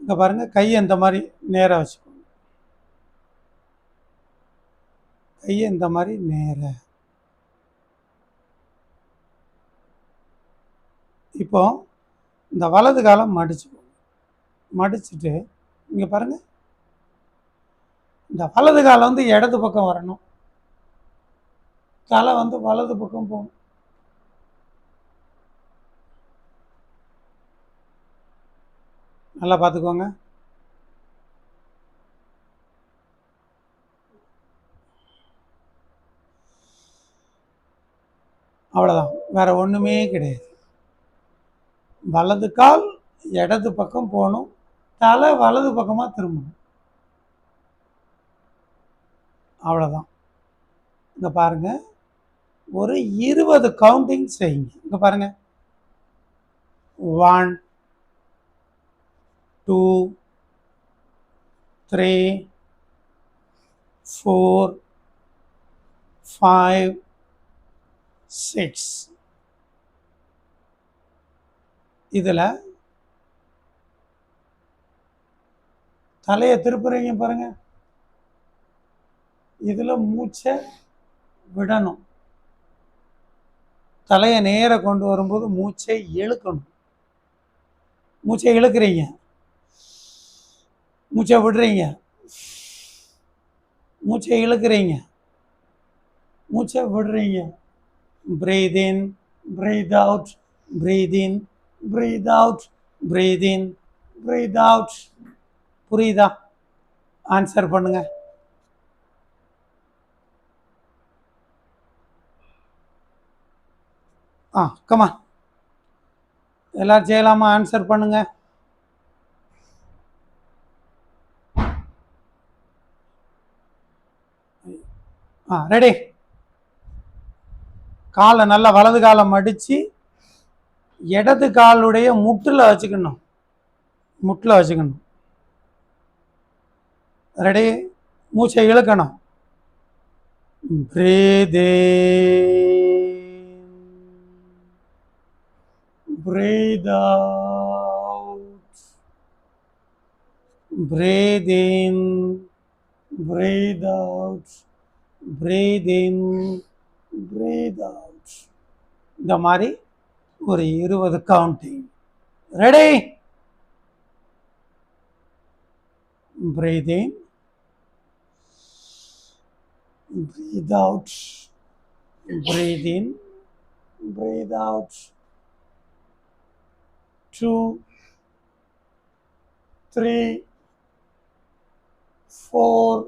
இங்கே பாருங்கள் கையை இந்த மாதிரி நேராக வச்சுக்கோங்க. கையை இந்த மாதிரி நேராக இப்போ இந்த வலது காலம் மடிச்சுக்கோங்க மடிச்சுட்டு இங்கே பாருங்கள் இந்த வலது காலம் வந்து இடது பக்கம் வரணும். தலை வந்து வலது பக்கம் போகணும். நல்லா பார்த்துக்கோங்க. அவ்வளோதான் வேறு ஒன்றுமே கிடையாது. வலது கால் இடது பக்கம் போகணும். தலை வலது பக்கமாக திரும்பணும். அவ்வளோதான் இங்கே பாருங்கள் ஒரு இருபது கவுண்டிங் செய்யுங்க. இங்கே பாருங்கள் one two three four five six இதில் தலையை திருப்புறீங்க பாருங்க. இதில் மூச்சை விடணும். தலையை நேர கொண்டு வரும்போது மூச்சை இழுக்கணும். மூச்சை இழுக்கிறீங்க. மூச்சை விடுறீங்க. மூச்சை இழுக்கிறீங்க. மூச்சை விடுறீங்க. Breathe in breathe out breathe in breathe out breathe in breathe out புரியுதா? ஆன்சர் பண்ணுங்க. ஆ கமா எல்லாரும் செய்யலாமா? ஆன்சர் பண்ணுங்கள் ஆ ரெடி காலை நல்லா வலது காலை மடித்து இடது காலுடைய முட்டில் வச்சுக்கணும். முட்டில் வச்சுக்கணும். ரெடி மூச்சை இழுக்கணும். Breathe breathe out. breathe in. breathe out. breathe in breathe out இந்த மாதிரி ஒரு இருபது counting ready breathe in breathe out breathe in breathe out two, three, four,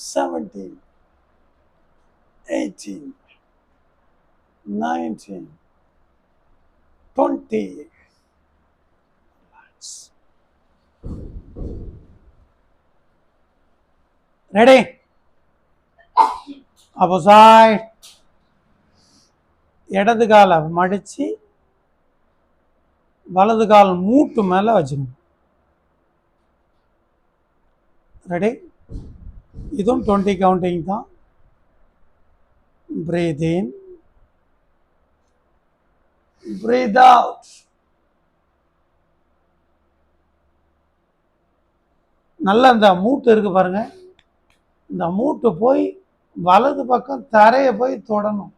17, 18, 19, 20. Relax. Ready? Opposite. இடது காலை மடித்து வலது கால் மூட்டு மேலே வச்சுக்கணும் ரெடி இதுவும் டுவெண்ட்டி கவுண்டிங் தான். பிரீத் இன் பிரீத் அவுட் நல்ல இந்த மூட்டு இருக்கு பாருங்க. இந்த மூட்டு போய் வலது பக்கம் தரையை போய் தொடணும்.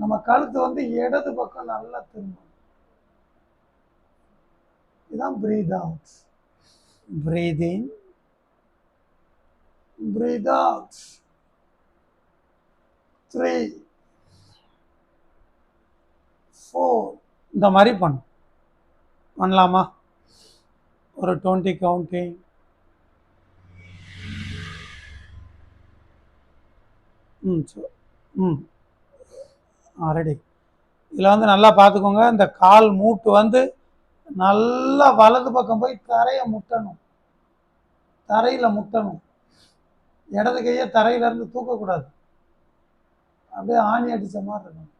நம்ம கழுத்து வந்து இடது பக்கம் நல்லா திரும்பணும். இதுதான் breathe. Out breathe. In out three. Four. இந்த மாதிரி பண்ணும் பண்ணலாமா? ஒரு டுவெண்ட்டி கவுண்டிங். ம் சோ ம். ஆல்ரெடி இதில் வந்து நல்லா பார்த்துக்கோங்க. இந்த கால் மூட்டு வந்து நல்லா வலது பக்கம் போய் தரையை முட்டணும். தரையில் முட்டணும். இடது கையை தரையில இருந்து தூக்கக்கூடாது. அப்படியே ஆணி அடித்த மாதிரி இருக்கணும்.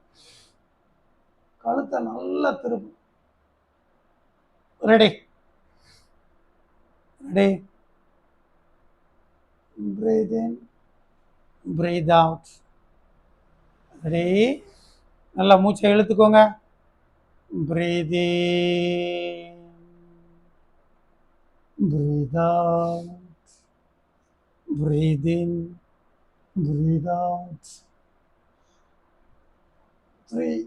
கழுத்தை நல்லா திருப்பும் ready. Ready. Breathe in. Breathe out. Ready நல்லா மூச்சை இழுத்துக்கோங்க. Breathe in breathe out breathe in breathe out three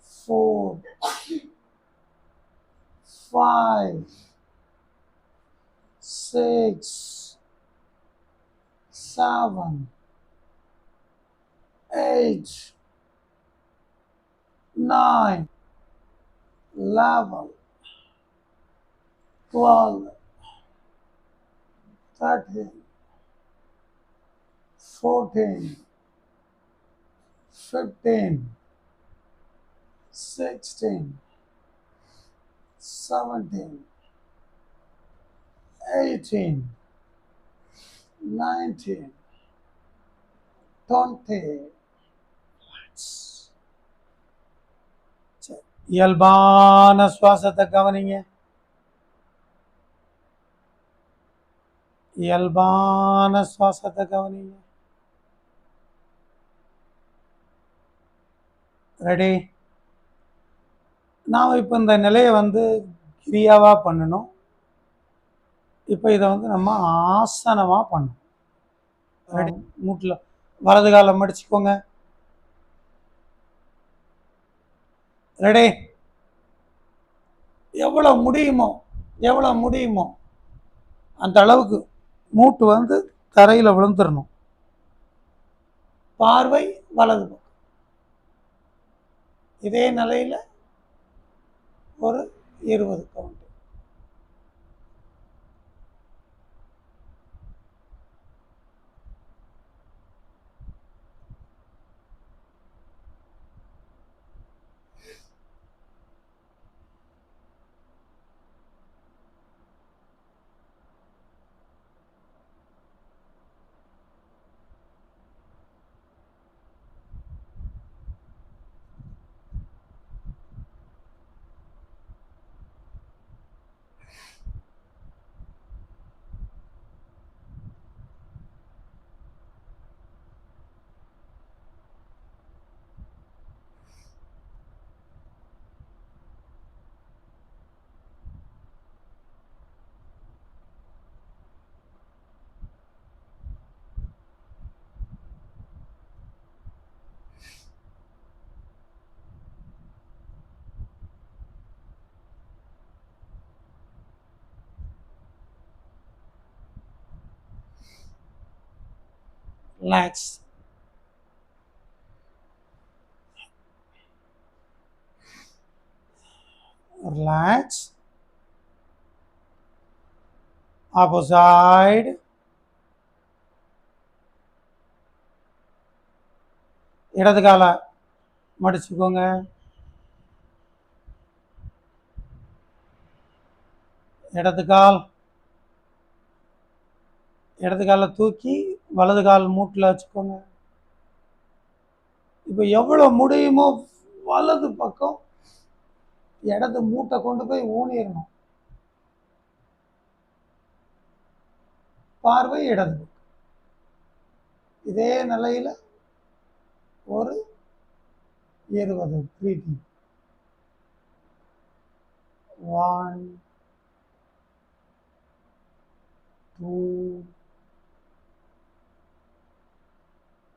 four five six, seven, eight, 9, 12, 13, 14, 15, 16, 17, 18, 19, 20. இயல்பான சுவாசத்தை கவனிங்க. இயல்பான சுவாசத்தை கவனிங்க. ரெடி. நாம் இப்போ இந்த நிலையை வந்து கிரியாவாக பண்ணணும். இப்போ இதை வந்து நம்ம ஆசனமாக பண்ணணும். ரெடி மூட்டில் வலது காலை மடிச்சுக்கோங்க. ரெடி. எவ்வளோ முடியுமோ எவ்வளோ முடியுமோ அந்த அளவுக்கு மூட்டு வந்து தரையில் விழுந்துடணும் பார்வை வலது பக்கம். இதே நிலையில் ஒரு இருபது கவுண்ட் relax. Relax. Opposite. இடது கால மடிச்சுக்கோங்க இடது கால் இடது காலை தூக்கி வலது கால் மூட்டில் வச்சுக்கோங்க. இப்போ எவ்வளோ முடியுமோ வலது பக்கம் இடது மூட்டை கொண்டு போய் ஊனிடணும். பார்வை இடது பக்கம். இதே நிலையில் ஒரு இருபது breathing one two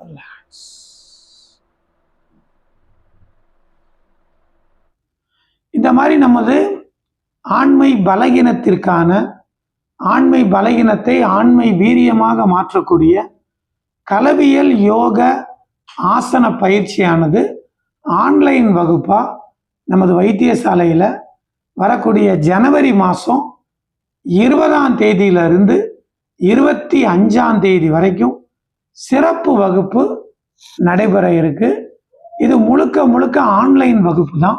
Relax. இந்த மாதிரி நமது ஆண்மை பலகீனத்திற்கான ஆண்மை பலகீனத்தை ஆண்மை வீரியமாக மாற்றக்கூடிய கலவியல் யோக ஆசன பயிற்சியானது ஆன்லைன் வகுப்பா நமது வைத்தியசாலையில் வரக்கூடிய ஜனவரி மாதம் இருபதாம் தேதியிலிருந்து இருபத்தி அஞ்சாம் தேதி வரைக்கும் சிறப்பு வகுப்பு நடைபெற இருக்கு. இது முழுக்க முழுக்க ஆன்லைன் வகுப்பு தான்.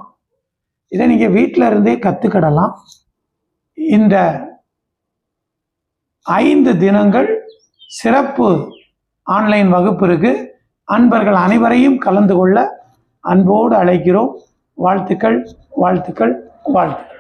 இதை நீங்கள் வீட்டில் இருந்தே கற்றுக்கிடலாம் இந்த ஐந்து தினங்கள் சிறப்பு ஆன்லைன் வகுப்பு இருக்கு. அன்பர்கள் அனைவரையும் கலந்து கொள்ள அன்போடு அழைக்கிறோம். வாழ்த்துக்கள் வாழ்த்துக்கள் வாழ்த்துக்கள்.